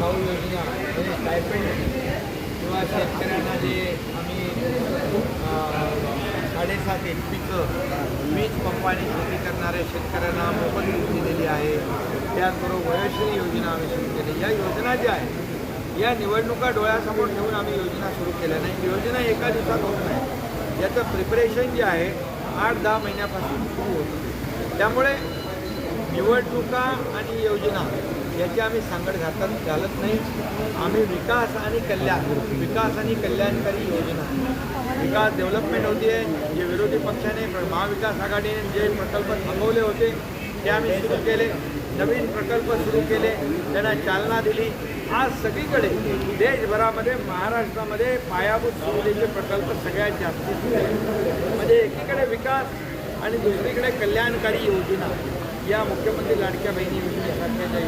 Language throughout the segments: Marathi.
भाऊ योजना स्टायपेंड किंवा शेतकऱ्यांना जे आम्ही साडेसात एच पीचं वीज पंपाने शेती करणाऱ्या शेतकऱ्यांना मोफत वीज दिलेली आहे. त्याचबरोबर वयश्री योजना आम्ही सुरू केली. या योजना ज्या आहेत या निवडणुका डोळ्यासमोर ठेवून आम्ही योजना सुरू केल्या नाही योजना एका दिवसात होत नाही. याचं प्रिपरेशन जे आहे आठ दहा महिन्यापासून सुरू होतं त्यामुळे निवडणुका आणि योजना याची आम्ही सांगड घातत घालत नाही. आम्ही विकास आणि कल्याण विकास आणि कल्याणकारी योजना. विकास डेव्हलपमेंट होती आहे जे विरोधी पक्षाने महाविकास आघाडीने जे प्रकल्प थांबवले होते ते आम्ही सुरू केले. नवीन प्रकल्प सुरू केले त्यांना चालना दिली. आज सगळीकडे देशभरामध्ये महाराष्ट्रामध्ये पायाभूत सुविधेचे प्रकल्प सगळ्यात जास्त म्हणजे एकीकडे विकास आणि दुसरीकडे कल्याणकारी योजना. या मुख्यमंत्री लाडक्या बहिणी योजनेसारख्या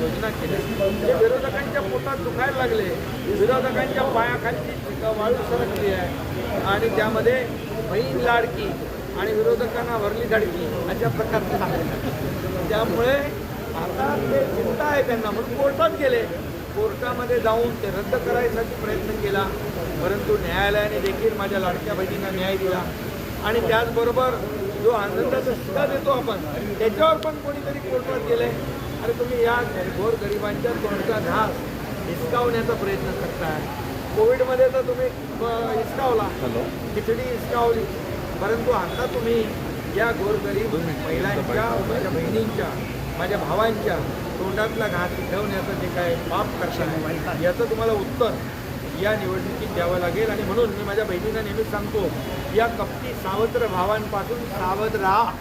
योजना केल्या. ते विरोधकांच्या पोटात दुखायला लागले विरोधकांच्या पायाखालची चिक- वाळू सरकली आहे. आणि त्यामध्ये बहीण लाडकी आणि विरोधकांना वरली धडकी अशा प्रकारचं आहे त्यामुळे आता ते चिंता आहे त्यांना म्हणून कोर्टात गेले. कोर्टामध्ये जाऊन ते रद्द करायसाठी प्रयत्न केला परंतु न्यायालयाने देखील माझ्या लाडक्या बहिणींना न्याय दिला. आणि त्याचबरोबर जो आनंदाचा शिका देतो आपण त्याच्यावर पण कोणीतरी कोर्टात गेले अरे तुम्ही या गोरगरिबांच्या तोंडचा घास हिसकावण्याचा प्रयत्न करताय. कोविडमध्ये तर तुम्ही हिसकावला. खिचडी हिसकावली. परंतु आता तुम्ही या गोरगरीब महिलांच्या माझ्या बहिणींच्या माझ्या भावांच्या तोंडातला घास शिकवण्याचं जे काय पाप करताय याचं तुम्हाला उत्तर या निवडणुकीत द्यावं लागेल. आणि म्हणून मी माझ्या बहिणींना नेहमीच सांगतो या कपटी सावत्र भावांपासून सावध राहा.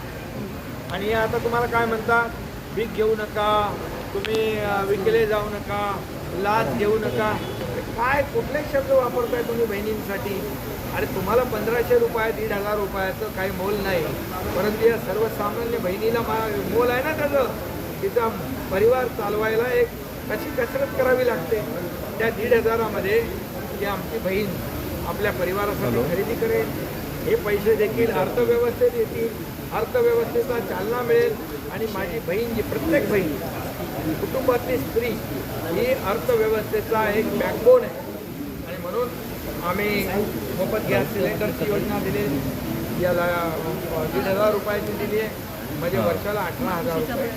आणि आता तुम्हाला काय म्हणतात भीक घेऊ नका तुम्ही विकले जाऊ नका लाच घेऊ नका. काय कुठले शब्द वापरताय तुम्ही बहिणींसाठी? अरे तुम्हाला पंधराशे रुपये दीड हजार रुपयाचं काही मोल नाही. परंतु या सर्वसामान्य बहिणीला मा मोल आहे ना त्याचं? तिचा परिवार चालवायला एक कशी कसरत करावी लागते? त्या दीड हजारामध्ये ती आमची बहीण आपल्या परिवारासाठी खरेदी करेल. हे पैसे देखील अर्थव्यवस्थेत येतील अर्थव्यवस्थेचा चालना मिळेल. आणि माझी बहीण जी प्रत्येक बहीण कुटुंबातली स्त्री ही अर्थव्यवस्थेचा एक बॅकबोन आहे. आणि म्हणून आम्ही मोफत गॅस सिलेंडरची योजना दिली. याला दीड हजार रुपयाची दिली आहे. म्हणजे वर्षाला अठरा हजार रुपये.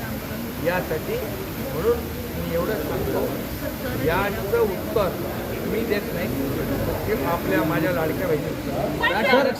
यासाठी म्हणून मी एवढंच सांगतो. याचं उत्तर मी देत नाही. आपल्या माझ्या लाडक्या सर,